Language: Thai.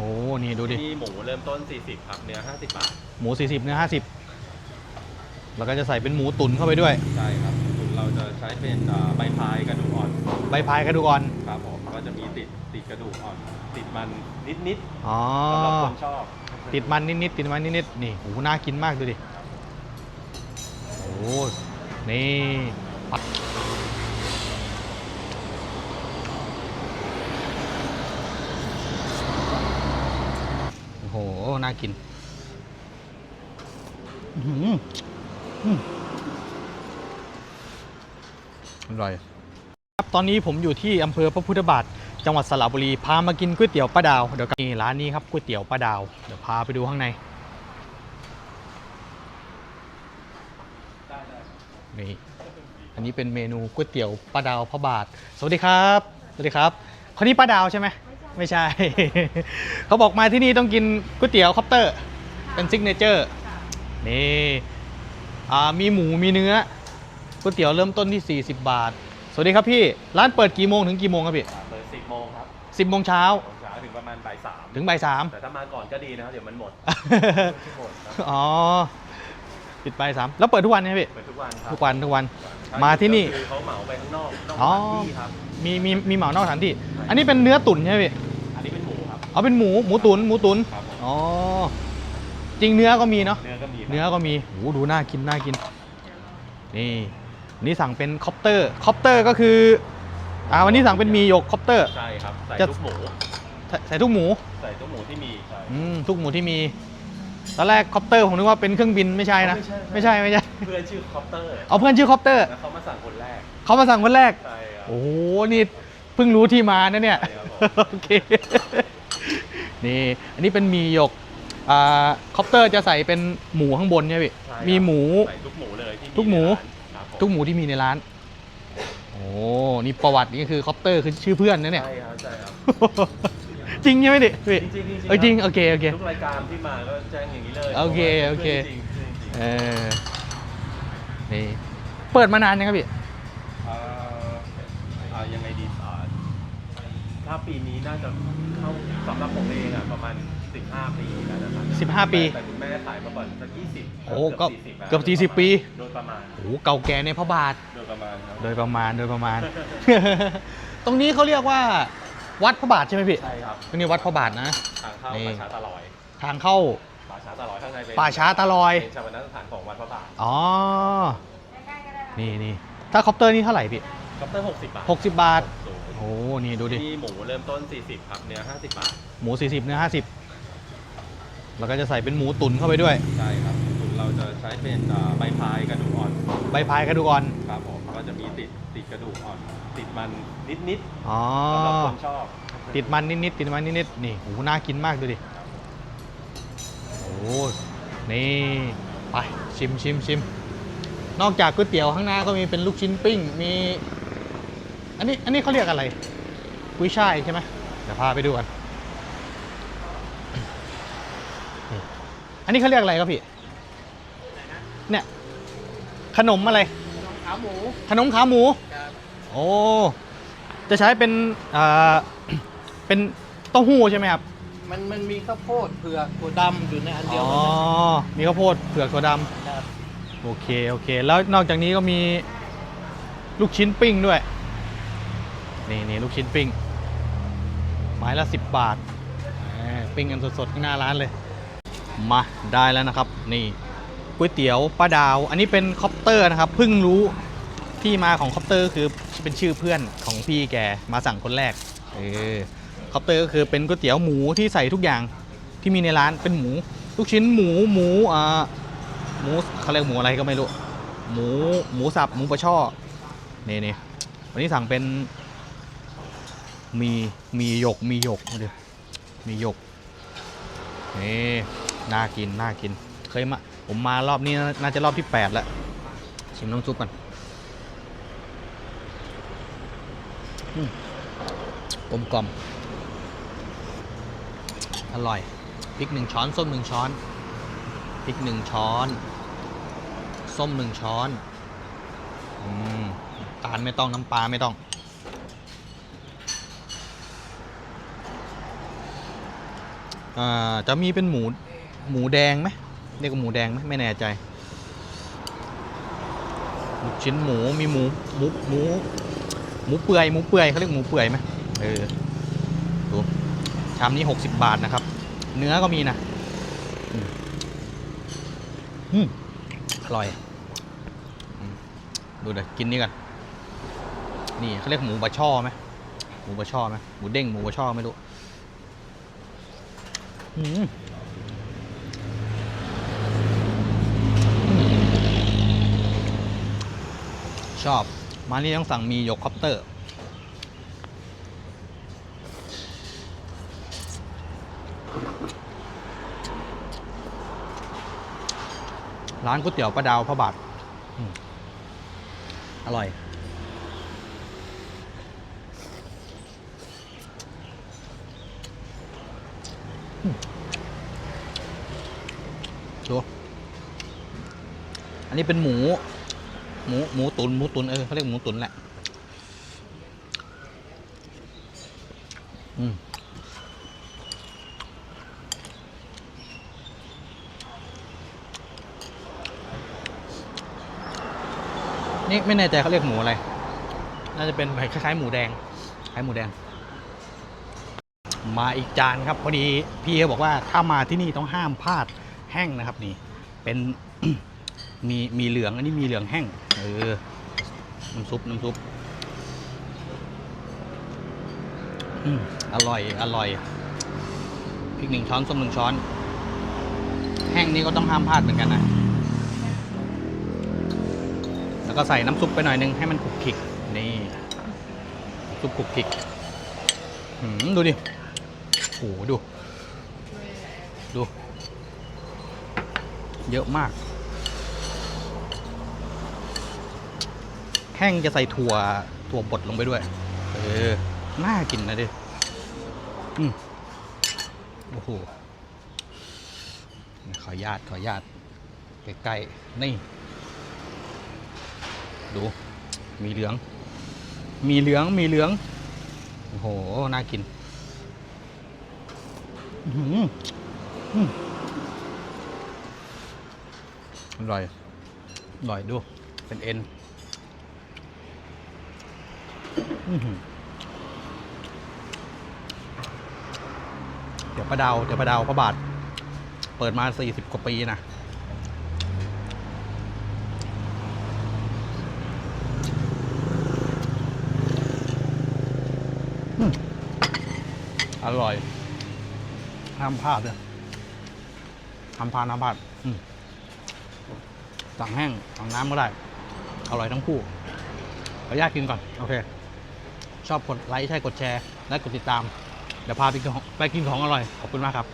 อ้นี่ดูดิที่หมูเริ่มต้น 40 ครับ เนื้อ 50 บาท หมู 40 เนื้อ 50 แล้วก็จะใส่เป็นหมูตุ๋นเข้าไปด้วย ใช่ครับส่วนเราจะใช้เป็นอ่าใบพายกระดูกอ่อน ใบพายกระดูกอ่อน ครับผม ก็จะมีติดติดกระดูกอ่อน ติดมันนิดอ๋อ ๆสำหรับคนชอบติดมันนิดๆ ติดมันนิดๆ นี่โอ้โหน่ากินมากดูดิ โอ้โหนี่ปัดโอ้โหน่ากินอื้อหืออืมอร่อยครับตอนนี้ผมอยู่ที่อำเภอพระพุทธบาทจังหวัดสระบุรีพามากินก๋วยเตี๋ยวป้าดาวเดี๋ยวกันนี่ร้านนี้ครับก๋วยเตี๋ยวป้าดาวเดี๋ยวพาไปดูข้างในนี่อันนี้เป็นเมนูก๋วยเตี๋ยวป้าดาวพระบาท สวัสดีครับ สวัสดีครับคนนี้ป้าดาวใช่ไหม ไม่ใช่ เขาบอกมาที่นี่ต้องกินก๋วยเตี๋ยวคอปเตอร์ เป็นซิกเนเจอร์ นี่อ่ามีหมูมีเนื้อก๋วยเตี๋ยวเริ่มต้นที่ 40 บาท สวัสดีครับพี่ ร้านเปิดกี่โมงถึงกี่โมงครับพี่อ่าเปิด 10 โมงครับ 10 โมงเช้าโมงเช้าถึงประมาณบ่ายสามถึงบ่ายสามแต่ถ้ามาก่อนก็ดีนะครับเดี๋ยวมันหมดทุกคนครับอ๋อ ปิดบ่ายสามแล้วเปิดทุกวันไหมพี่ เปิดทุกวันครับ ทุกวันทุกวันใช่มาที่นี่คือเขาเหมาไปข้างนอกนอกอ๋อสถานที่ครับ มีมีมีเหมานอกสถานที่ อันนี้เป็นเนื้อตุ๋นใช่ไหมพี่อันนี้เป็นหมูครับ เอาเป็นหมูหมูตุ๋นหมูตุ๋นครับผมอ๋อจริงเนื้อก็มีเนาะเนื้อก็มีครับเนื้อก็มีโหดูน่ากินน่ากิน นี่นี่สั่งเป็นคอปเตอร์คอปเตอร์ก็คืออ่าวันนี้สั่งเป็นหมีหยกคอปเตอร์ ใช่ครับ ใส่จะ ทุกหมู ใส่ใส่ทุกหมูใส่ทุกหมูที่มีใช่ อืมทุกหมูที่มีตอนแรกคอปเตอร์ผมนึกว่าเป็นเครื่องบินไม่ใช่นะไม่ใช่ไม่ใช่เพื่อนชื่อคอปเตอร์ เอาเพื่อนชื่อคอปเตอร์แล้วเขามาสั่งคนแรกเขามาสั่งคนแรก ใช่ครับ โอ้โหนี่เพิ่งรู้ที่มานะเนี่ยใช่ครับผมโอเคนี่อันนี้เป็นหมีหยกอ่าคอปเตอร์จะใส่เป็นหมูข้างบนใช่ไหมพี่ใช่ครับมีหมูใส่ทุกหมูเลยที่ทุกหมูในร้านครับผมทุกหมูที่มีในร้าน โอ้นี่ประวัตินี่คือคอปเตอร์คือชื่อเพื่อนนะเนี่ยใช่ครับใช่ครับจริงใช่ไหมดิพี่จริงๆจริงๆเออจริงคบโอเคโอเคทุกรายการที่มาก็แจ้งอย่างนี้เลยโอเคโอเคจริงๆจริงๆเออนี่เปิดมานานยังครับพี่เอ่ออ่ายังไงดีอ่าถ้าปีนี้น่าจะเข้าสำหรับผมเองอะประมาณ 15 ปีแล้วนะครับ15ปีแต่คุณแม่ขายมาก่อนสัก20โอ้ก็40เกือบ40ปี โดยประมาณโอ้โหเก่าแก่ในพระบาท โดยประมาณครับโดยประมาณโดยประมาณ ตรงนี้เขาเรียกว่า วัดพระบาทใช่ไหมพี่ใช่ครับตรงนี้วัดพระบาทนะ ทางเข้านี่ ป่าช้าตาลอยทางเข้าป่าช้าตาลอยข้างในเป็นป่าช้าตาลอย เป็นชาปนสถานของวัดพระบาทอ๋อ นี่นี่ถ้าคอปเตอร์นี่เท่าไหร่พี่ คอปเตอร์60 บาท60 บาท สูงโอ้นี่ดูดิที่หมูเริ่มต้น 40 ครับ เนื้อ 50 บาท หมู 40 เนื้อ 50 แล้วก็จะใส่เป็นหมูตุ๋นเข้าไปด้วย ใช่ครับส่วนเราจะใช้เป็นอ่าใบพายกระดูกอ่อน ใบพายกระดูกอ่อน ครับผม ก็จะมีติดติดกระดูกอ่อน ติดมันนิดอ๋อ ๆสำหรับคนชอบติดมันนิดๆติดมันนิดๆนี่โอ้โหน่ากินมากดูดิ โอ้โหนี่ ไปชิมชิมชิมนอกจากก๋วยเตี๋ยวข้างหน้าก็มีเป็นลูกชิ้นปิ้ง มี อันนี้อันนี้เขาเรียกอะไรกุ้ยช่ายใช่ไหมเดี๋ยวพาไปดูกันนี่อันนี้เขาเรียกอะไรครับพี่เนี่ยขนมอะไร ขาหมูขนมขาหมู ครับโอ้จะใช้เป็นอ่าเป็นเต้าหู้ใช่ไหมครับมันมันมีข้าวโพดเผือกถั่วดำอยู่ในอันเดียวอ๋อกันนะมีข้าวโพดเผือกถั่วดครับำโอเคโอเค แล้วนอกจากนี้ก็มีลูกชิ้นปิ้งด้วย นี่นี่ลูกชิ้นปิ้ง ไม้ละ 10 บาท ปิ้งกันสดๆที่หน้าร้านเลย มาได้แล้วนะครับ นี่ก๋วยเตี๋ยวป้าดาว อันนี้เป็นคอปเตอร์นะครับเพิ่งรู้ที่มาของคอปเตอร์คือเป็นชื่อเพื่อนของพี่แกมาสั่งคนแรกเออคอปเตอร์ก็คือเป็นก๋วยเตี๋ยวหมูที่ใส่ทุกอย่างที่มีในร้านเป็นหมู ลูกชิ้นหมูหมูอ่าหมูเขาเรียกหมูอะไรก็ไม่รู้ หมูหมูสับหมูปลาช่อนี่นี่วันนี้สั่งเป็น มีมีหยกมีหยกมาดูมีหยกนี่น่ากินน่ากินเคยมาผมมารอบนี้น่าจะรอบที่8แล้วชิมน้ำซุปกันกลมกลมอร่อยพริกหนึ่งช้อน ส้มหนึ่งช้อนพริกหนึ่งช้อน ส้มหนึ่งช้อนอืมตาลไม่ต้องน้ำปลาไม่ต้อง อ่า จะมีเป็นหมูหมูแดงไหมเรียกว่าหมูแดงไหมไม่แน่ใจลูกชิ้นหมูมีหมูหมูหมูหมูเปื่อยหมูเปื่อยเขาเรียกหมูเปื่อยไหมเออดูชามนี้60บาทนะครับ เนื้อก็มีนะอืมอร่อยดูเดี๋ยวกินนี่กันนี่เขาเรียกหมูบะช่อไหมหมูบะช่อไหมหมูเด้งหมูบะช่อไม่รู้ ชอบ มานี่ต้องสั่งมียกคอปเตอร์ ร้านก๋วยเตี๋ยวประดาวพระบาทออร่อย ดูอันนี้เป็นหมู หมูหมูตุนหมูตุนเออเขาเรียกหมูตุนแหละ อืมนี่ไม่แน่ใจเขาเรียกหมูอะไร น่าจะเป็นคล้ายๆหมูแดง คล้ายหมูแดง มาอีกจานครับพอดีพี่เขาบอกว่าถ้ามาที่นี่ต้องห้ามพลาดแห้งนะครับนี่ เป็น มีมีเหลืองอันนี้มีเหลืองแห้งเออน้ำซุปน้ำซุปอร่อยอร่อยพริกหนึ่งช้อนส้มหนึ่งช้อน แห้งนี้ก็ต้องห้ามพลาดเหมือนกันนะแล้วก็ใส่น้ำซุปไปหน่อยนึงให้มันขุกขลิกนี่ซุปขุกขลิกดูดิ หดู ดู เยอะมาก แห้งจะใส่ถั่ว ถั่วบดลงไปด้วย เออ น่ากินนะดิ อืมโอ้โห ขอญาตขอญาตใกล้ๆนี่ ดู มีเหลือง มีเหลือง มีเหลือง โอ้โห น่ากิน อร่อย อร่อยดู เป็นเอ็นเดี๋ยวประดาว เดี๋ยวประดาวพระบาท เปิดมา40กว่าปีนะอร่อย ห้ามพลาดเลยห้ามพลาดห้ามพลาดสั่งแห้งสั่งน้ำก็ได้ อร่อยทั้งคู่ขออนุญาตกินก่อน โอเค ชอบกดไลค์ใช่กดแชร์ และกดติดตาม เดี๋ยวพาไปกินของไปกินของอร่อย ขอบคุณมากครับ